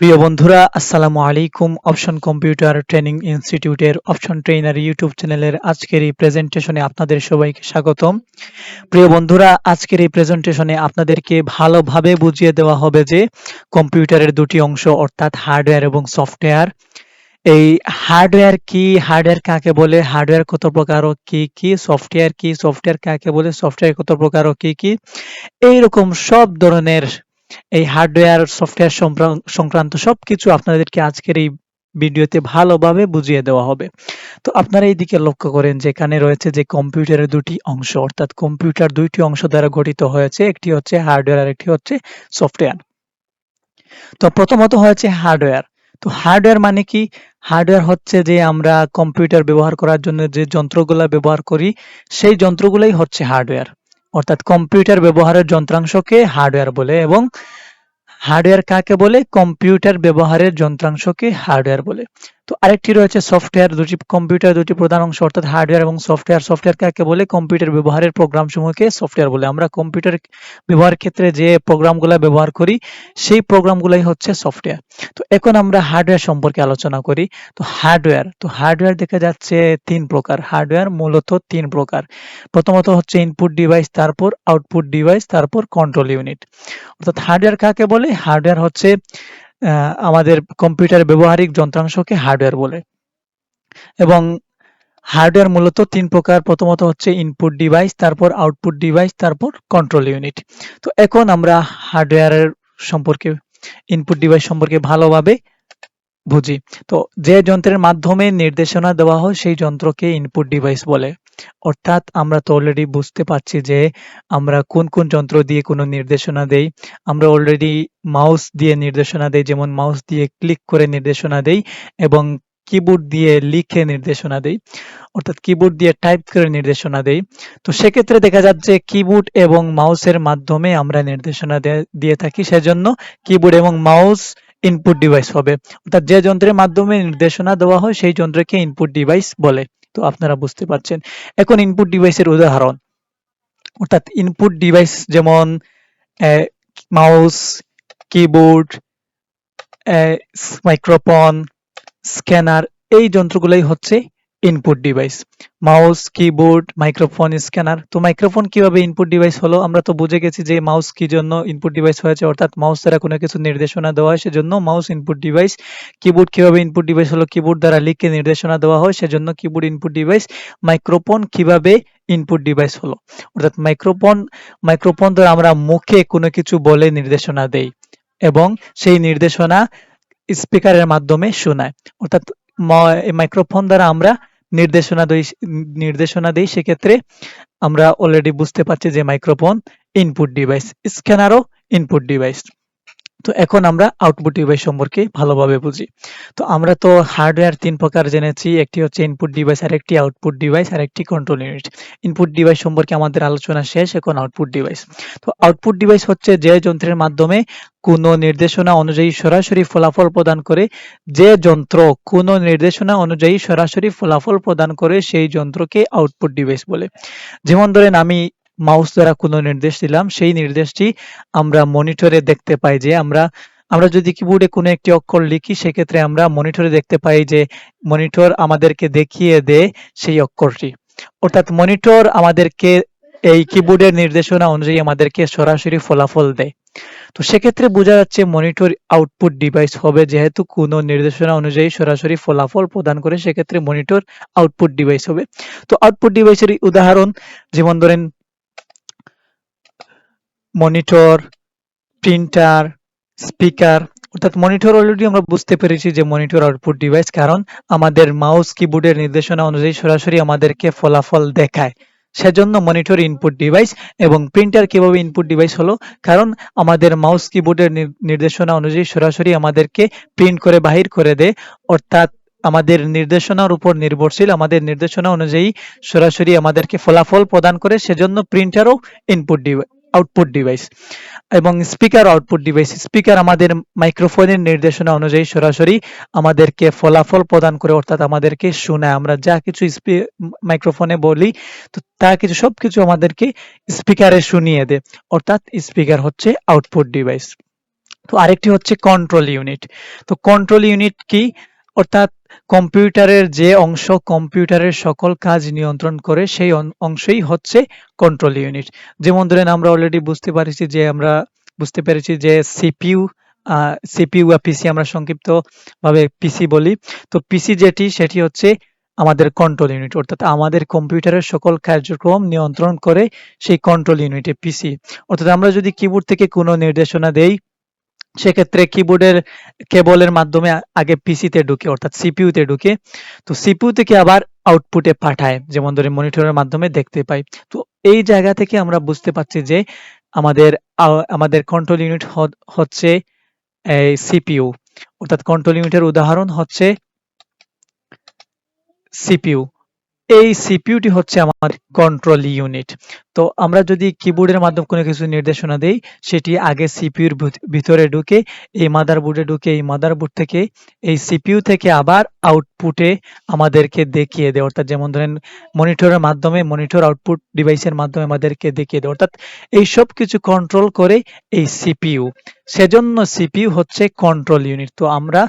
প্রিয় বন্ধুরা, আসসালামু আলাইকুম। অপশন কম্পিউটার ট্রেনিং ইনস্টিটিউটের অপশন ট্রেনার ইউটিউব চ্যানেলের আজকের এই প্রেজেন্টেশনে আপনাদের সবাইকে স্বাগতম। প্রিয় বন্ধুরা, আজকের এই প্রেজেন্টেশনে আপনাদেরকে ভালোভাবে বুঝিয়ে দেওয়া হবে যে কম্পিউটারের দুটি অংশ, অর্থাৎ হার্ডওয়্যার এবং সফটওয়্যার। এই হার্ডওয়্যার কি, হার্ডওয়্যার কাকে বলে, হার্ডওয়্যার কত প্রকার ও কি কি, সফটওয়্যার কি, সফটওয়্যার কাকে বলে, সফটওয়্যার কত প্রকার ও কি কি, এইরকম সব ধরনের এই হার্ডওয়্যার সফটওয়্যার সংক্রান্ত সবকিছু আপনাদেরকে আজকের এই ভিডিওতে ভালোভাবে বুঝিয়ে দেওয়া হবে। তো আপনারা এই দিকে লক্ষ্য করেন যে এখানে রয়েছে যে কম্পিউটারের দুটি অংশ, অর্থাৎ কম্পিউটার দুইটি অংশ দ্বারা গঠিত হয়েছে, একটি হচ্ছে হার্ডওয়্যার আর একটি হচ্ছে সফটওয়্যার তো প্রথমত হয়েছে হার্ডওয়্যার তো হার্ডওয়্যার মানে কি? হার্ডওয়্যার হচ্ছে যে আমরা কম্পিউটার ব্যবহার করার জন্য যে যন্ত্রগুলা ব্যবহার করি, সেই যন্ত্রগুলাই হচ্ছে হার্ডওয়্যার অর্থাৎ কম্পিউটার ব্যবহারের যন্ত্রাংশকে হার্ডওয়্যার বলে এবং হার্ডওয়্যার কাকে বলে? কম্পিউটার ব্যবহারের যন্ত্রাংশকে হার্ডওয়্যার বলে। তো আরেকটি রয়েছে সফটওয়্যার দুটি কম্পিউটার দুটি প্রধান অংশ, অর্থাৎ হার্ডওয়্যার এবং সফটওয়্যার সফটওয়্যার কাকে বলে? কম্পিউটার ব্যবহারের প্রোগ্রাম সমূহকে সফটওয়্যার বলে। আমরা কম্পিউটার ব্যবহার ক্ষেত্রে যে প্রোগ্রামগুলো ব্যবহার করি, সেই প্রোগ্রামগুলাই হচ্ছে সফটওয়্যার তো এখন আমরা হার্ডওয়্যার সম্পর্কে আলোচনা করি। তো হার্ডওয়্যার তো হার্ডওয়্যার দেখা যাচ্ছে তিন প্রকার। হার্ডওয়্যার মূলত তিন প্রকার। প্রথমত হচ্ছে ইনপুট ডিভাইস তারপর আউটপুট ডিভাইস তারপর কন্ট্রোল ইউনিট অর্থাৎ হার্ডওয়্যার কাকে বলে? হার্ডওয়্যার হচ্ছে আমাদের কম্পিউটার ব্যবহারিক যন্ত্রাংশকে হার্ডওয়্যার বলে। এবং হার্ডওয়্যার মূলত তিন প্রকার। প্রথমত হচ্ছে ইনপুট ডিভাইস তারপর আউটপুট ডিভাইস তারপর কন্ট্রোল ইউনিট তো এখন আমরা হার্ডওয়্যারের সম্পর্কে ইনপুট ডিভাইস সম্পর্কে ভালোভাবে বুঝি। তো যে যন্ত্রের মাধ্যমে নির্দেশনা দেওয়া হয়, সেই যন্ত্রকে ইনপুট ডিভাইস বলে। অর্থাৎ আমরা তো অলরেডি বুঝতে পারছি যে আমরা কোন কোন যন্ত্র দিয়ে কোনো নির্দেশনা দেই। আমরা অলরেডি মাউস দিয়ে নির্দেশনা দেই, যেমন মাউস দিয়ে ক্লিক করে নির্দেশনা দেই এবং কিবোর্ড দিয়ে লিখে নির্দেশনা দেই। অর্থাৎ কিবোর্ড দিয়ে টাইপ করে নির্দেশনা দেই। তো সেক্ষেত্রে দেখা যাচ্ছে কিবোর্ড এবং মাউসের মাধ্যমে আমরা নির্দেশনা দিয়ে থাকি। সেজন্য কিবোর্ড এবং মাউস ইনপুট ডিভাইস হবে। অর্থাৎ যে যন্ত্রের মাধ্যমে নির্দেশনা দেওয়া হয়, সেই যন্ত্রকে ইনপুট ডিভাইস বলে। তো আপনারা বুঝতে পারছেন। এখন ইনপুট ডিভাইসের উদাহরণ। অর্থাৎ ইনপুট ডিভাইস যেমন মাউস কিবোর্ড মাইক্রোফোন স্ক্যানার এই যন্ত্রগুলোই হচ্ছে input device mouse keyboard microphone scanner তো মাইক্রোফোন কীভাবে ইনপুট ডিভাইস হলো? আমরা তো বুঝে গেছি যে মাউস কি জন্য ইনপুট ডিভাইস হয়েছে, অর্থাৎ মাউস দ্বারা কোনো কিছু নির্দেশনা দেওয়া হয়, সেজন্য মাউস ইনপুট ডিভাইস কিবোর্ড কীভাবে ইনপুট ডিভাইস হলো? কিবোর্ড দ্বারা লিখে নির্দেশনা দেওয়া হয়, সেজন্য কিবোর্ড ইনপুট ডিভাইস মাইক্রোফোন কীভাবে ইনপুট ডিভাইস হলো? অর্থাৎ মাইক্রোফোন মাইক্রোফোন দ্বারা আমরা মুখে কোনো কিছু বলে নির্দেশনা দেই এবং সেই নির্দেশনা স্পিকারের মাধ্যমে শোনায়। অর্থাৎ মাইক্রোফোন দ্বারা আমরা নির্দেশনা দেই নির্দেশনা দেই, সেক্ষেত্রে আমরা অলরেডি বুঝতে পারছি যে মাইক্রোফোন ইনপুট ডিভাইস স্ক্যানারও ইনপুট ডিভাইস তো এখন আমরা আউটপুট ডিভাইস সম্পর্কে ভালোভাবে বুঝি। তো আমরা তো হার্ডওয়্যার তিন প্রকার জেনেছি, একটি হচ্ছে ইনপুট ডিভাইস আর একটি আউটপুট ডিভাইস আর একটি কন্ট্রোল ইউনিট ইনপুট ডিভাইস সম্পর্কে আমাদের আলোচনা শেষ, এখন আউটপুট ডিভাইস তো আউটপুট ডিভাইস হচ্ছে যে যন্ত্রের মাধ্যমে কোনো নির্দেশনা অনুযায়ী সরাসরি ফলাফল প্রদান করে, যে যন্ত্র কোনো নির্দেশনা অনুযায়ী সরাসরি ফলাফল প্রদান করে, সেই যন্ত্রকে আউটপুট ডিভাইস বলে। যেমন ধরেন আমি মাউস দ্বারা কোনো নির্দেশ দিলাম, সেই নির্দেশটি আমরা মনিটরে দেখতে পাই যে আমরা আমরা যদি কিবোর্ডে কোনো একটি অক্ষর লিখি, সেক্ষেত্রে আমরা মনিটরে দেখতে পাই যে মনিটর আমাদেরকে দেখিয়ে দেয় সেই অক্ষরটি। অর্থাৎ মনিটর আমাদেরকে এই কিবোর্ডের নির্দেশনা অনুযায়ী আমাদেরকে সরাসরি ফলাফল দেয়। তো সেক্ষেত্রে বোঝা যাচ্ছে মনিটর আউটপুট ডিভাইস হবে, যেহেতু কোনো নির্দেশনা অনুযায়ী সরাসরি ফলাফল প্রদান করে, সেক্ষেত্রে মনিটর আউটপুট ডিভাইস হবে। তো আউটপুট ডিভাইসের উদাহরণ, যেমন ধরেন মনিটর প্রিন্টার স্পিকার অর্থাৎ মনিটর অলরেডি আমরা বুঝতে পেরেছি যে মনিটর আউটপুট ডিভাইস কারণ আমাদের মাউস কিবোর্ডের নির্দেশনা অনুযায়ী সরাসরি আমাদেরকে ফলাফল দেখায়। সেজন্য মনিটর ইনপুট ডিভাইস এবং প্রিন্টার কীভাবে ইনপুট ডিভাইস হলো? কারণ আমাদের মাউস কিবোর্ডের নির্দেশনা অনুযায়ী সরাসরি আমাদেরকে প্রিন্ট করে বাহির করে দেয়। অর্থাৎ আমাদের নির্দেশনার উপর নির্ভরশীল, আমাদের নির্দেশনা অনুযায়ী সরাসরি আমাদেরকে ফলাফল প্রদান করে, সেজন্য প্রিন্টারও ইনপুট ডিভাইস আউটপুট ডিভাইস এবং স্পিকার আউটপুট ডিভাইস স্পিকার আমাদের মাইক্রোফোনের নির্দেশনা অনুযায়ী সরাসরি আমাদেরকে ফলাফল প্রদান করে, অর্থাৎ আমাদেরকে শোনায়। আমরা যা কিছু মাইক্রোফোনে বলি, তো তা কিছু, সবকিছু আমাদেরকে স্পিকারে শুনিয়ে দেয়। অর্থাৎ স্পিকার হচ্ছে আউটপুট ডিভাইস তো আরেকটি হচ্ছে কন্ট্রোল ইউনিট তো কন্ট্রোল ইউনিট কি? অর্থাৎ কম্পিউটারের যে অংশ কম্পিউটারের সকল কাজ নিয়ন্ত্রণ করে, সেই অংশই হচ্ছে কন্ট্রোল ইউনিট যেমন ধরেন আমরা অলরেডি বুঝতে পারছি যে আমরা বুঝতে পেরেছি যে সিপিইউ সিপিইউ বা পিসি আমরা সংক্ষিপ্ত ভাবে পিসি বলি। তো পিসি যেটি, সেটি হচ্ছে আমাদের কন্ট্রোল ইউনিট অর্থাৎ আমাদের কম্পিউটারের সকল কার্যক্রম নিয়ন্ত্রণ করে সেই কন্ট্রোল ইউনিটে পিসি অর্থাৎ আমরা যদি কিবোর্ড থেকে কোনো নির্দেশনা দেই সেক্ষেত্রে কিবোর্ডের কেবলের মাধ্যমে আগে পিসিতে ঢুকে, অর্থাৎ সিপিইউতে ঢুকে। তো সিপিউ থেকে আবার আউটপুটে পাঠায়, যেমন ধরে মনিটরের মাধ্যমে দেখতে পাই। তো এই জায়গা থেকে আমরা বুঝতে পারছি যে আমাদের আমাদের কন্ট্রোল ইউনিট হচ্ছে, এই সিপিইউ অর্থাৎ কন্ট্রোল ইউনিটের উদাহরণ হচ্ছে সিপিইউ এই সিপিইউটি হচ্ছে আমার কন্ট্রোল ইউনিট তো আমরা যদি কিবোর্ডের মাধ্যমে কোনো কিছু নির্দেশনা দেই, সেটি আগে সিপিইউর ভিতরে ঢুকে, এই মাদারবোর্ডে ঢুকে, এই মাদারবোর্ড থেকে, এই সিপিইউ থেকে আবার আউটপুটে আমাদেরকে দেখিয়ে দেয়। অর্থাৎ যেমন ধরেন মনিটরের মাধ্যমে মনিটর আউটপুট ডিভাইসের মাধ্যমে আমাদেরকে দেখিয়ে দেয়। অর্থাৎ এই সব কিছু কন্ট্রোল করে এই সিপিইউ সেজন্য সিপিইউ হচ্ছে কন্ট্রোল ইউনিট তো আমরা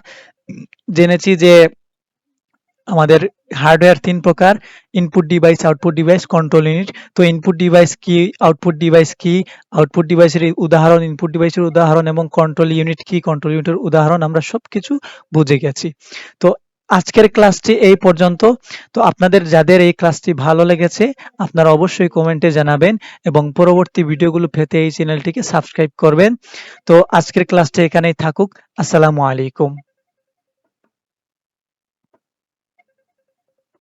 জেনেছি যে আমাদের হার্ডওয়্যার তিন প্রকার input device output device control unit তো ইনপুট ডিভাইস কি আউটপুট ডিভাইস কি? আউটপুট ডিভাইসের উদাহরণ ইনপুট ডিভাইসের উদাহরণ এবং কন্ট্রোল ইউনিট কি? কন্ট্রোল ইউনিটের উদাহরণ আমরা সবকিছু বুঝে গেছি। তো আজকের ক্লাসটি এই পর্যন্ত। তো আপনাদের যাদের এই ক্লাসটি ভালো লেগেছে, আপনারা অবশ্যই কমেন্টে জানাবেন এবং পরবর্তী ভিডিওগুলো পেতে এই চ্যানেলটিকে সাবস্ক্রাইব করবেন। তো আজকের ক্লাসটি এখানেই থাকুক। আসসালামু আলাইকুম।